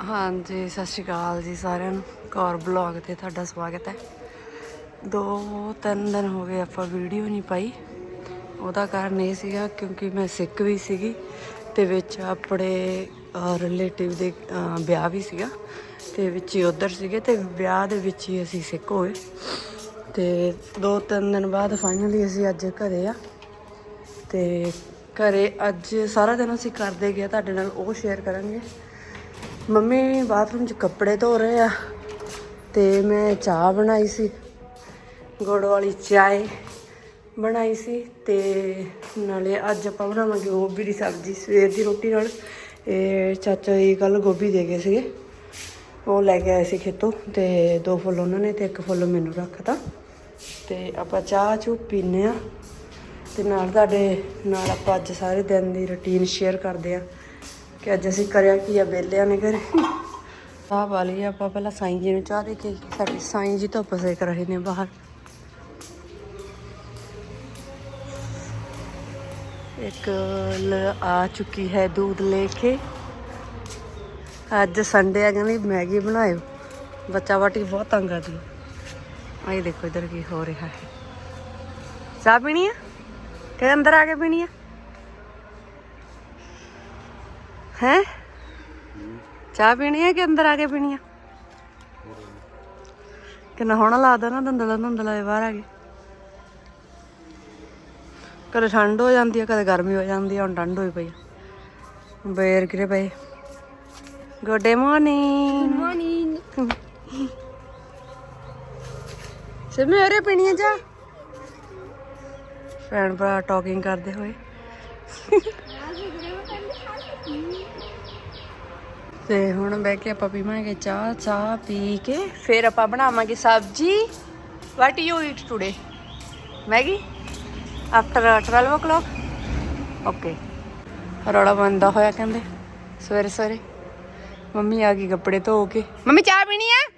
ਹਾਂਜੀ, ਸਤਿ ਸ਼੍ਰੀ ਅਕਾਲ ਜੀ ਸਾਰਿਆਂ ਨੂੰ। ਕੌਰ ਬਲੌਗ ਤੇ ਤੁਹਾਡਾ ਸਵਾਗਤ ਹੈ। ਦੋ, ਤਿੰਨ ਦਿਨ ਹੋ ਗਏ ਆਪਾਂ ਵੀਡੀਓ ਨਹੀਂ ਪਾਈ। ਉਹਦਾ ਕਾਰਨ ਇਹ ਸੀਗਾ ਕਿਉਂਕਿ ਮੈਂ ਸਿੱਕ ਵੀ ਸੀਗੀ ਤੇ ਵਿੱਚ ਆਪਣੇ ਰਿਲੇਟਿਵ ਦੇ ਵਿਆਹ ਵੀ ਸੀਗਾ ਤੇ ਵਿੱਚ ਹੀ ਉਧਰ ਸੀਗੇ ਤੇ ਵਿਆਹ ਦੇ ਵਿੱਚ ਹੀ ਅਸੀਂ ਸਿੱਕ ਹੋਏ। ਤੇ ਦੋ, ਤਿੰਨ ਦਿਨ ਬਾਅਦ ਫਾਈਨਲੀ ਅਸੀਂ ਅੱਜ ਘਰੇ ਆ। ਤੇ ਘਰੇ ਅੱਜ ਸਾਰਾ ਦਿਨ ਅਸੀਂ ਕਰਦੇ ਗਏ ਤੁਹਾਡੇ ਨਾਲ ਉਹ ਸ਼ੇਅਰ ਕਰਾਂਗੇ। ਮੰਮੀ ਬਾਥਰੂਮ 'ਚ ਕੱਪੜੇ ਧੋ ਰਹੇ ਆ ਤੇ ਮੈਂ ਚਾਹ ਬਣਾਈ ਸੀ, ਗੁੜ ਵਾਲੀ ਚਾਏ ਬਣਾਈ ਸੀ ਤੇ ਨਾਲੇ ਅੱਜ ਆਪਾਂ ਬਣਾਵਾਂਗੇ ਗੋਭੀ ਦੀ ਸਬਜ਼ੀ, ਸਵੇਰ ਦੀ ਰੋਟੀ ਨਾਲ। ਇਹ ਚਾਚਾ ਜੀ ਕੱਲ ਗੋਭੀ ਦੇ ਗਏ ਸੀਗੇ, ਉਹ ਲੈ ਕੇ ਆਏ ਸੀ ਖੇਤੋਂ ਤੇ ਦੋ ਫੁੱਲ ਉਹਨਾਂ ਨੇ ਤੇ ਇੱਕ ਫੁੱਲ ਮੈਨੂੰ ਰੱਖਤਾ। ਤੇ ਆਪਾਂ ਚਾਹ ਚੂ ਪੀਨੇ ਆ ਤੇ ਨਾਲ ਤੁਹਾਡੇ ਨਾਲ ਆਪਾਂ ਅੱਜ ਸਾਰੇ ਦਿਨ ਦੀ ਰੁਟੀਨ ਸ਼ੇਅਰ ਕਰਦੇ ਆ ਕਿ ਅੱਜ ਅਸੀਂ ਕਰਿਆ ਕੀ ਆ ਵੇਲਿਆਂ ਨੇ ਘਰੇ। ਚਾਹ ਵਾਲੀ ਆਪਾਂ ਪਹਿਲਾਂ ਸਾਈਂ ਜੀ ਨੂੰ ਚਾਹ ਦੇ ਕੇ ਸਾਡੇ ਸਾਈਂ ਜੀ ਧੁੱਪ ਸੇਕ ਰਹੇ ਨੇ ਬਾਹਰ। ਇੱਕ ਆ ਚੁੱਕੀ ਹੈ ਦੁੱਧ ਲੈ ਕੇ। ਅੱਜ ਸੰਡੇ ਆ, ਕਹਿੰਦੀ ਮੈਗੀ ਬਣਾਇਓ। ਬੱਚਾ ਵਾਟੀ ਬਹੁਤ ਤੰਗ ਆ ਜੀ। ਆਏ ਦੇਖੋ ਇਧਰ ਕੀ ਹੋ ਰਿਹਾ ਹੈ। ਚਾਹ ਪੀਣੀ ਆ? ਅੰਦਰ ਆ ਕੇ ਪੀਣੀ ਆ? ਹੈ? ਚਾਹ ਪੀਣੀ ਹੈ ਕਿ ਅੰਦਰ ਆ ਕੇ ਪੀਣੀ ਆ? ਕਿੰਨਾ ਹੋਣਾ ਲੱਗਦਾ ਨਾ ਦੰਦਲਾ ਦੰਦਲਾ ਬਾਹਰ ਆ ਕੇ। ਕਦੇ ਠੰਡ ਹੋ ਜਾਂਦੀ ਆ ਕਦੇ ਗਰਮੀ ਹੋ ਜਾਂਦੀ ਆ ਹੁਣ ਠੰਡ ਹੋਈ ਪਈ ਬੇਰ ਕਿਰੇ ਪਏ? Good morning morning. ਸਿਮੇ ਹੋਰੇ ਪੀਣੀ ਆ ਜਾ ਭੈਣ ਭਰਾ ਟਾਕਿੰਗ ਕਰਦੇ ਹੋਏ। ਤੇ ਹੁਣ ਬਹਿ ਕੇ ਆਪਾਂ ਪੀਵਾਂਗੇ ਚਾਹ ਚਾਹ ਪੀ ਕੇ ਫਿਰ ਆਪਾਂ ਬਣਾਵਾਂਗੇ ਸਬਜੀ। What you eat today Maggi? After 12 o'clock? Okay ਰੌਲਾ ਬੰਦਾ ਹੋਇਆ ਕਹਿੰਦੇ, ਸਵੇਰੇ ਸਵੇਰੇ। ਮੰਮੀ ਆ ਗਈ ਕੱਪੜੇ ਧੋ ਕੇ। ਮੰਮੀ ਚਾਹ ਪੀਣੀ ਆ?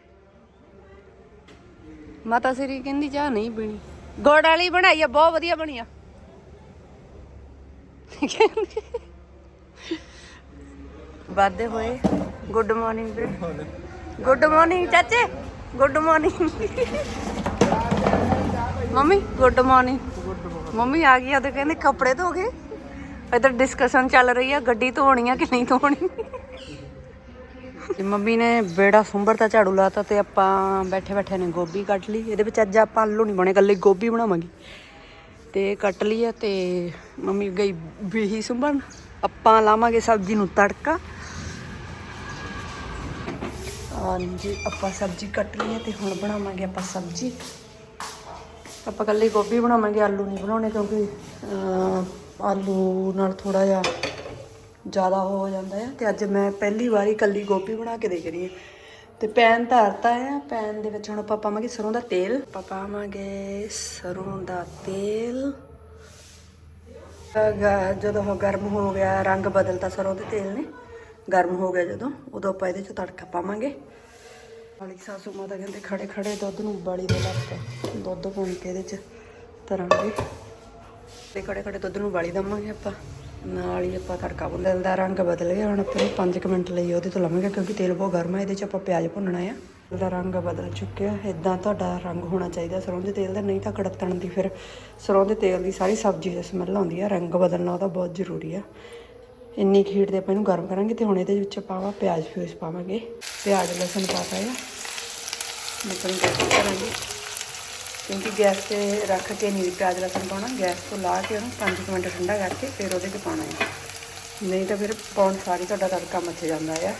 ਮਾਤਾ ਸ੍ਰੀ ਕਹਿੰਦੀ ਚਾਹ ਨਹੀਂ ਪੀਣੀ। ਗੁੜ ਵਾਲੀ ਬਣਾਈ ਆ, ਬਹੁਤ ਵਧੀਆ ਬਣੀ ਆ। ਵਾਦੇ ਹੋਏ ਗੁੱਡ ਮਾਰਨਿੰਗ ਵੀਰੇ। ਗੁੱਡ ਮਾਰਨਿੰਗ ਚਾਚੇ good morning mummy good morning mummy ਆ ਗਈ ਆ ਤੇ ਕਹਿੰਦੇ ਕੱਪੜੇ ਧੋ ਗਏ ਇਧਰ ਡਿਸਕਸ਼ਨ ਚੱਲ ਰਹੀ ਆ, ਗੱਡੀ ਧੋਣੀ ਆ ਕਿ ਨਹੀਂ ਧੋਣੀ? ਤੇ ਮੰਮੀ ਨੇ ਬੇੜਾ ਸੁੰਬਰ ਤਾਂ ਝਾੜੂ ਲਾਤਾ ਤੇ ਆਪਾਂ ਬੈਠੇ ਬੈਠੇ ਨੇ ਗੋਭੀ ਕੱਟ ਲਈ। ਇਹਦੇ ਵਿੱਚ ਅੱਜ ਆਪਾਂ ਆਲੂ ਨਹੀਂ ਬਣੇ ਕੱਲੇ ਗੋਭੀ ਬਣਾਵਾਂਗੇ। ਤੇ ਕੱਟ ਲਈ ਆ ਤੇ ਮੰਮੀ ਗਈ ਬੀਹੀ ਸੁੰਬਣ। ਆਪਾਂ ਲਾਵਾਂਗੇ ਸਬਜ਼ੀ ਨੂੰ ਤੜਕਾ। ਹਾਂਜੀ, ਆਪਾਂ ਸਬਜ਼ੀ ਕੱਟ ਲਈ ਹੈ ਤੇ ਹੁਣ ਬਣਾਵਾਂਗੇ ਆਪਾਂ ਸਬਜ਼ੀ। ਆਪਾਂ ਕੱਲੇ ਗੋਭੀ ਬਣਾਵਾਂਗੇ, ਆਲੂ ਨਹੀਂ ਬਣਾਉਣੇ ਕਿਉਂਕਿ ਆਲੂ ਨਾਲ ਥੋੜਾ ਜਿਹਾ ਜ਼ਿਆਦਾ ਉਹ ਹੋ ਜਾਂਦਾ ਹੈ ਤੇ ਅੱਜ ਮੈਂ ਪਹਿਲੀ ਵਾਰੀ ਕੱਲੀ ਗੋਭੀ ਬਣਾ ਕੇ ਦੇਖ ਰਹੀ ਹਾਂ। ਤੇ ਪੈਨ ਧਰਤਾ ਆ। ਪੈਨ ਦੇ ਵਿੱਚ ਹੁਣ ਆਪਾਂ ਪਾਵਾਂਗੇ ਸਰੋਂ ਦਾ ਤੇਲ। ਆਪਾਂ ਪਾਵਾਂਗੇ ਸਰੋਂ ਦਾ ਤੇਲ। ਜਦੋਂ ਉਹ ਗਰਮ ਹੋ ਗਿਆ, ਰੰਗ ਬਦਲਤਾ ਸਰੋਂ ਦੇ ਤੇਲ ਨੇ। ਗਰਮ ਹੋ ਗਿਆ ਜਦੋਂ, ਉਦੋਂ ਆਪਾਂ ਇਹਦੇ ਚ ਤੜਕਾ ਪਾਵਾਂਗੇ। ਵਾਲੀ ਸਾਸੂ ਮਾਤਾ ਕਹਿੰਦੇ ਖੜੇ ਖੜੇ ਦੁੱਧ ਨੂੰ ਉਬਾਲੀ ਦੇ ਲੱਤ ਦੁੱਧ ਪਾਉਣ ਕੇ ਇਹਦੇ ਚ ਤਰਾਂਗੇ ਤੇ ਖੜੇ ਖੜੇ ਦੁੱਧ ਨੂੰ ਉਬਾਲੀ ਦਵਾਂਗੇ ਆਪਾਂ। ਨਾਲ ਹੀ ਆਪਾਂ ਤੜਕਾ ਭੁੰਨਣ ਦਾ ਰੰਗ ਬਦਲ ਗਿਆ ਹੁਣ ਆਪਾਂ 5 ਮਿੰਟ ਲਈ ਉਹਦੇ ਤੋਂ ਲਵਾਂਗੇ ਕਿਉਂਕਿ ਤੇਲ ਬਹੁਤ ਗਰਮ ਹੈ ਇਹਦੇ ਚ ਆਪਾਂ ਪਿਆਜ਼ ਭੁੰਨਣਾ ਆ। ਤੇਲ ਦਾ ਰੰਗ ਬਦਲ ਚੁੱਕਿਆ ਇਦਾਂ ਤੁਹਾਡਾ ਰੰਗ ਹੋਣਾ ਚਾਹੀਦਾ। ਸਰੋਂ ਦੇ ਤੇਲ ਦਾ ਨਹੀਂ ਤਾਂ ਕੜਤਣ ਦੀ ਫਿਰ ਸਰੋਂ ਦੇ ਤੇਲ ਦੀ ਸਾਰੀ ਸਬਜ਼ੀ ਦੀ ਸਮੈਲ ਆਉਂਦੀ ਆ, ਰੰਗ ਬਦਲਣਾ ਉਹਦਾ ਬਹੁਤ ਜ਼ਰੂਰੀ ਆ। ਇੰਨੀ ਖੀਰ ਦੇ ਆਪਾਂ ਇਹਨੂੰ ਗਰਮ ਕਰਾਂਗੇ ਤੇ ਹੁਣ ਇਹਦੇ ਵਿੱਚ ਪਾਵਾ ਪਿਆਜ਼ ਫਿਊਜ਼ ਪਾਵਾਂਗੇ। ਪਿਆਜ਼ ਲਸਣ ਪਾਤਾ ਆ। ਮਤਲਬ ਕਰਾਂਗੇ। ਕਿਉਂਕਿ ਗੈਸ ਤੇ ਰੱਖ ਕੇ ਨਹੀਂ ਪਿਆਜ਼ ਲਸਣ ਪਾਉਣਾ, ਗੈਸ ਤੋਂ ਲਾ ਕੇ ਉਹਨੂੰ 5 ਮਿੰਟ ਠੰਡਾ ਕਰਕੇ ਫਿਰ ਉਹਦੇ 'ਚ ਪਾਉਣਾ ਹੈ। ਨਹੀਂ ਤਾਂ ਫਿਰ ਪਾਉਣ ਸਾਰੀ ਤੁਹਾਡਾ ਤੜਕਾ ਮੱਚ ਜਾਂਦਾ ਆ।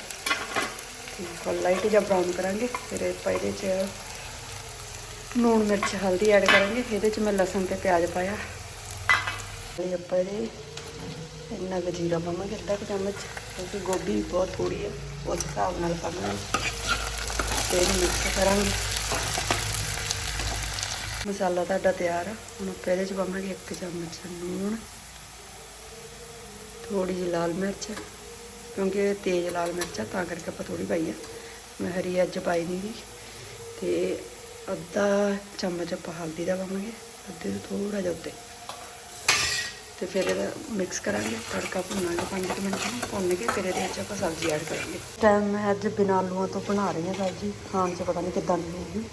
ਠੀਕ ਹੈ ਲਾਈਟ ਜਿਹਾ ਬਰਾਊਨ ਕਰਾਂਗੇ, ਫਿਰ ਆਪਾਂ ਇਹਦੇ 'ਚ ਲੂਣ ਮਿਰਚ, ਹਲਦੀ ਐਡ ਕਰਾਂਗੇ, ਇਹਦੇ 'ਚ ਮੈਂ ਲਸਣ ਤੇ ਪਿਆਜ਼ ਪਾਇਆ। ਇਹ ਆਪਾਂ ਇਹਦੇ ਇੰਨਾ ਕੁ ਜੀਰਾ ਪਾਵਾਂਗੇ ਅੱਧਾ ਕੁ ਚਮਚ, ਕਿਉਂਕਿ ਗੋਭੀ ਬਹੁਤ ਥੋੜੀ ਹੈ, ਉਸ ਹਿਸਾਬ ਨਾਲ ਪਾਵਾਂਗੇ। ਤੇ ਮਿਕਸ ਕਰਾਂਗੇ। ਮਸਾਲਾ ਤੁਹਾਡਾ ਤਿਆਰ ਆ। ਹੁਣ ਆਪਾਂ ਇਹਦੇ ਚ ਪਾਵਾਂਗੇ ਇੱਕ ਚਮਚ ਲੂਣ ਥੋੜੀ ਜਿਹੀ ਲਾਲ ਮਿਰਚ, ਕਿਉਂਕਿ ਇਹ ਤੇਜ਼ ਲਾਲ ਮਿਰਚ ਆ, ਤਾਂ ਕਰਕੇ ਆਪਾਂ ਥੋੜੀ ਪਾਈ ਆ। ਮੈਂ ਹਰੀ ਅੱਜ ਪਾਈ ਨਹੀਂ ਗੀ। ਤੇ ਅੱਧਾ ਚਮਚ ਆਪਾਂ ਹਲਦੀ ਦਾ ਪਾਵਾਂਗੇ ਅੱਧੇ ਤੋਂ ਥੋੜਾ ਜਿਹਾ ਉੱਤੇ। ਤੇ ਫਿਰ ਇਹਦਾ ਮਿਕਸ ਕਰਾਂਗੇ, ਤੜਕਾ ਭੁੰਨਾਂਗੇ 5 ਮਿੰਟ ਭੁੰਨ ਕੇ ਫਿਰ ਇਹਦੇ ਵਿੱਚ ਆਪਾਂ ਸਬਜ਼ੀ ਐਡ ਕਰਾਂਗੇ। ਟਾਈਮ ਮੈਂ ਅੱਜ ਬਿਨਾਂ ਆਲੂਆਂ ਤੋਂ ਬਣਾ ਰਹੀ ਹਾਂ ਸਬਜ਼ੀ, ਖਾਣ 'ਚ ਪਤਾ ਨਹੀਂ ਕਿੱਦਾਂ ਦੀ ਹੋਊਗੀ।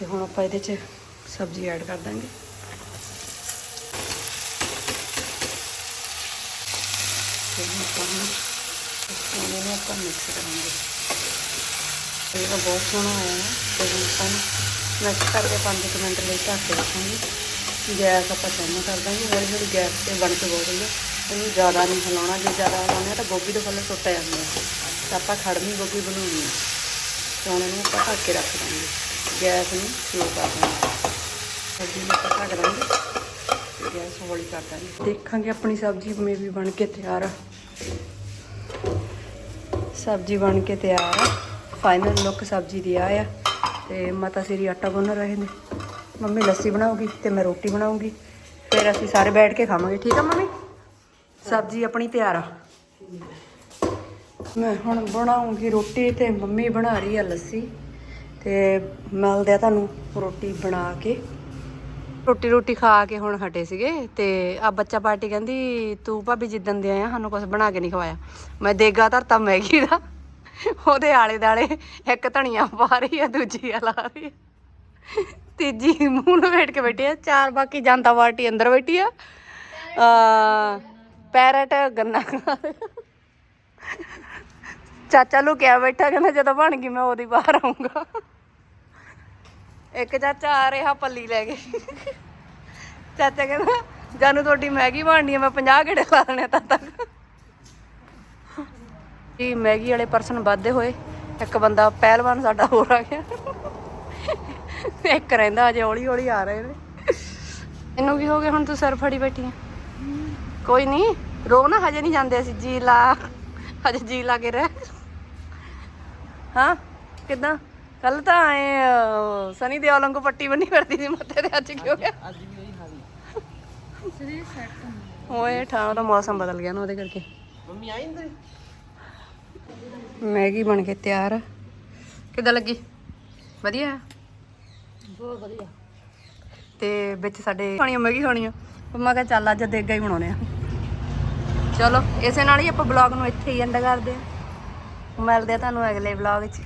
ਤੇ ਹੁਣ ਆਪਾਂ ਇਹਦੇ 'ਚ ਸਬਜ਼ੀ ਐਡ ਕਰ ਦਾਂਗੇ। ਤੇ ਹੁਣ ਆਪਾਂ ਹੁਣ ਆਪਾਂ ਮਿਕਸ ਕਰਾਂਗੇ। ਇਹ ਬਹੁਤ ਸੋਹਣਾ ਆਇਆ ਹੈ ਤੇ ਹੁਣ ਆਪਾਂ ਮਿਕਸ ਕਰਕੇ 5 ਮਿੰਟ ਲਈ ਢੱਕ ਕੇ ਰੱਖਾਂਗੇ। ਗੈਸ ਆਪਾਂ ਚਾਲੂ ਕਰ ਦਾਂਗੇ। ਹੌਲੀ ਹੌਲੀ ਗੈਸ ਤੇ ਬਣ ਕੇ ਬਹੁਤ ਰਹੀ ਹੈ ਇਹਨੂੰ ਜ਼ਿਆਦਾ ਨਹੀਂ ਹਿਲਾਉਣਾ। ਜੇ ਜ਼ਿਆਦਾ ਹਿਲਾਉਂਦੇ ਹਾਂ ਤਾਂ ਗੋਭੀ ਦੇ ਫੁੱਲ ਟੁੱਟ ਜਾਂਦੇ ਆ। ਤਾਂ ਆਪਾਂ ਖੜਵੀਂ ਗੋਭੀ ਬਣਾਉਣੀ ਹੈ ਤੇ ਹੁਣ ਇਹਨੂੰ ਆਪਾਂ ਢੱਕ ਕੇ ਰੱਖ ਦਾਂਗੇ। ਗੈਸ ਨੂੰ ਸਲੋ ਕਰ ਦਾਂਗੇ। ਸਬਜ਼ੀ ਨੂੰ ਆਪਾਂ ਢੱਕ ਦਾਂਗੇ ਗੈਸ ਹੌਲੀ ਕਰ ਦਾਂਗੇ। ਦੇਖਾਂਗੇ ਆਪਣੀ ਸਬਜ਼ੀ ਮੇ ਬਣ ਕੇ ਤਿਆਰ ਆ। ਸਬਜ਼ੀ ਬਣ ਕੇ ਤਿਆਰ ਆ। ਫਾਈਨਲ ਲੁੱਕ ਸਬਜ਼ੀ ਦੀ ਆ ਆ। ਤੇ ਮਾਤਾ ਸ੍ਰੀ ਆਟਾ ਗੁੰਨ ਰਹੇ ਨੇ। ਮੰਮੀ ਲੱਸੀ ਬਣਾਉਗੀ ਤੇ ਮੈਂ ਰੋਟੀ ਬਣਾਉਂਗੀ ਫਿਰ ਅਸੀਂ ਸਾਰੇ ਬੈਠ ਕੇ ਖਾਵਾਂਗੇ। ਠੀਕ ਆ ਮੰਮੀ? ਸਬਜ਼ੀ ਆਪਣੀ ਤਿਆਰ ਆ। ਮੈਂ ਹੁਣ ਬਣਾਉਂਗੀ ਰੋਟੀ ਤੇ ਮੰਮੀ ਬਣਾ ਰਹੀ ਆ ਲੱਸੀ। ਤੇ ਮਿਲਦੇ ਆ ਤੁਹਾਨੂੰ ਰੋਟੀ ਬਣਾ ਕੇ। ਰੋਟੀ ਰੋਟੀ ਖਾ ਕੇ ਹੁਣ ਹਟੇ ਸੀਗੇ ਤੇ ਆ ਬੱਚਾ ਪਾਰਟੀ ਕਹਿੰਦੀ, ਤੂੰ ਭਾਬੀ ਜਿੱਦਣ ਦੇ ਆਇਆ, ਸਾਨੂੰ ਕੁਝ ਬਣਾ ਕੇ ਨਹੀਂ ਖਵਾਇਆ। ਮੈਂ ਦੇਗਾ ਧਰਤਾ ਮੈਗੀ ਦਾ। ਉਹਦੇ ਆਲੇ ਦਾਲੇ ਇੱਕ ਧਣੀਆਂ ਪਾ ਰਹੀ ਆ, ਦੂਜੀ ਆ ਰਹੀ ਆ। ਤੀਜੀ ਮੂੰਹ ਨੂੰ ਲਵੇਟ ਕੇ ਬੈਠੀ ਆ, ਚਾਰ ਬਾਕੀ ਜਨਤਾ ਪਾਰਟੀ ਅੰਦਰ ਬੈਠੀ ਆ। ਪੈਰਟ ਗੰਨਾ ਖਾ ਰਿਹਾ ਚਾਚਾ ਲੁਕਿਆ ਬੈਠਾ, ਕਹਿੰਦਾ ਜਦੋਂ ਬਣ ਗਈ ਮੈਂ ਉਹਦੀ ਬਾਹਰ ਆਉਂਗਾ ਇੱਕ ਚਾਚਾ ਆ ਰਿਹਾ ਪੱਲੀ ਲੈ ਕੇ। ਚਾਚਾ ਕਹਿੰਦਾ, ਜਾਨੂੰ ਤੁਹਾਡੀ ਮੈਗੀ ਬਣਨੀ ਆ, ਮੈਂ 50 ਗੇੜੇ ਲਾ ਦੇਣੇ ਤਾਂ ਤੱਕ। ਜੀ, ਮੈਗੀ ਵਾਲੇ ਪਰਸਨ ਵੱਧਦੇ ਹੋਏ ਇੱਕ ਬੰਦਾ ਪਹਿਲਵਾਨ ਸਾਡਾ ਹੋਰ ਆ ਗਿਆ। ਇੱਕ ਰਹਿੰਦਾ ਅਜੇ ਹੌਲੀ ਹੌਲੀ ਆ ਰਹੇ ਨੇ। ਇਹਨੂੰ ਕੀ ਹੋ ਗਿਆ, ਹੁਣ ਤੂੰ ਸਿਰ ਫੜੀ ਬੈਠੀ ਆ? ਕੋਈ ਨਹੀਂ ਰੋ ਨਾ, ਹਜੇ ਨਹੀਂ ਜਾਂਦੇ ਅਸੀਂ, ਜੀ ਲਾ। ਹਜੇ ਜੀ ਲਾ ਕੇ ਰਹਿ। ਹਾਂ, ਕਿਦਾਂ? ਕੱਲ ਤਾਂ ਐ ਸਨੀ ਦਿਓਲ ਵਾਂਗੂ ਪੱਟੀ ਬੰਨੀ ਫਿਰਦੀ ਸੀ ਮੱਥੇ ਤੇ ਅੱਜ ਕੀ ਹੋ ਗਿਆ? ਅੱਜ ਵੀ ਉਹੀ ਹਾਲੀ ਓਏ ਠਾਣਾ ਦਾ ਮੌਸਮ ਬਦਲ ਗਿਆ ਨਾ ਉਹਦੇ ਕਰਕੇ। ਮੰਮੀ ਆਈ ਅੰਦਰ? ਮੈਗੀ ਬਣ ਕੇ ਤਿਆਰ। ਆ। ਕਿੱਦਾਂ ਲੱਗੀ? ਵਧੀਆ? ਬਹੁਤ ਵਧੀਆ। ਤੇ ਵਿੱਚ ਸਾਡੇ ਖਾਣੀਆਂ ਮੈਗੀ ਖਾਣੀਆਂ। ਮੈਂ ਕਿਹਾ ਚੱਲ ਅੱਜ ਦੇਗਾ ਹੀ ਬਣਾਉਣੇ ਆ। ਚਲੋ ਇਸੇ ਨਾਲ ਹੀ ਆਪਾਂ ਬਲੌਗ ਨੂੰ ਇੱਥੇ ਹੀ ਐਂਡ ਕਰਦੇ ਆ ਮਿਲਦੇ ਆ ਤੁਹਾਨੂੰ ਅਗਲੇ ਬਲੌਗ 'ਚ।